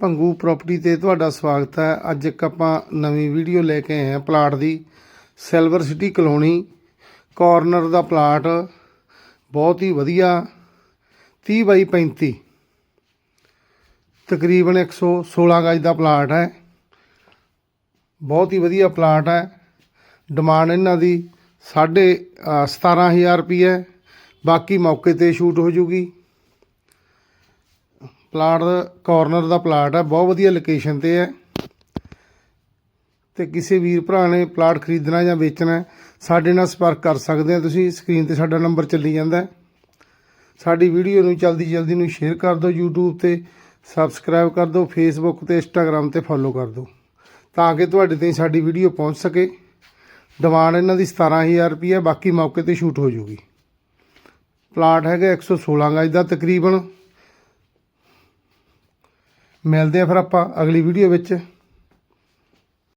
Bhangu property ਤੇ ਤੁਹਾਡਾ ਸਵਾਗਤ ਹੈ। ਅੱਜ ਇੱਕ ਆਪਾਂ ਨਵੀਂ ਵੀਡੀਓ ਲੈ ਕੇ ਆਏ ਹਾਂ ਪਲਾਟ ਦੀ। ਸਿਲਵਰ ਸਿਟੀ ਕਲੋਨੀ ਕਾਰਨਰ ਦਾ ਪਲਾਟ। ਬਹੁਤ ਹੀ ਵਧੀਆ। 30 ਬਾਈ 35 ਤਕਰੀਬਨ 116 ਗਜ ਦਾ ਪਲਾਟ ਹੈ। ਬਹੁਤ ਹੀ ਵਧੀਆ ਪਲਾਟ ਹੈ। ਡਿਮਾਂਡ ਇਹਨਾਂ ਦੀ ਸਾਢੇ ਅ, 17000 ਰੁਪਏ ਬਾਕੀ ਮੌਕੇ ਤੇ ਸ਼ੂਟ ਹੋ ਜੂਗੀ। ਪਲਾਟ ਕਾਰਨਰ ਦਾ ਪਲਾਟ ਹੈ ਬਹੁਤ ਵਧੀਆ ਲੋਕੇਸ਼ਨ ਤੇ ਹੈ। ਤੇ ਕਿਸੇ ਵੀਰ ਭਰਾ ਨੇ ਪਲਾਟ ਖਰੀਦਣਾ ਜਾਂ ਵੇਚਣਾ ਸਾਡੇ ਨਾਲ ਸੰਪਰਕ ਕਰ ਸਕਦੇ ਆ ਤੁਸੀਂ ਸਕਰੀਨ ਤੇ ਸਾਡਾ ਨੰਬਰ ਚੱਲੀ ਜਾਂਦਾ ਸਾਡੀ ਵੀਡੀਓ ਨੂੰ ਜਲਦੀ ਜਲਦੀ ਨੂੰ ਸ਼ੇਅਰ ਕਰ ਦਿਓ, YouTube ਤੇ ਸਬਸਕ੍ਰਾਈਬ ਕਰ ਦਿਓ, Facebook ਤੇ Instagram ਤੇ ਫੋਲੋ ਕਰ ਦਿਓ, ਤਾਂ ਕਿ ਤੁਹਾਡੇ ਤੇ ਸਾਡੀ ਵੀਡੀਓ ਪਹੁੰਚ ਸਕੇ। ਡਿਮਾਂਡ ਇਹਨਾਂ ਦੀ 17000 ਰੁਪਏ ਬਾਕੀ ਮੌਕੇ ਤੇ ਸ਼ੂਟ ਹੋ ਜੂਗੀ। ਪਲਾਟ ਹੈਗਾ 116 ਗਜ ਦਾ ਤਕਰੀਬਨ। ਮਿਲਦੇ ਆ ਫਿਰ ਆਪਾਂ ਅਗਲੀ ਵੀਡੀਓ ਵਿੱਚ।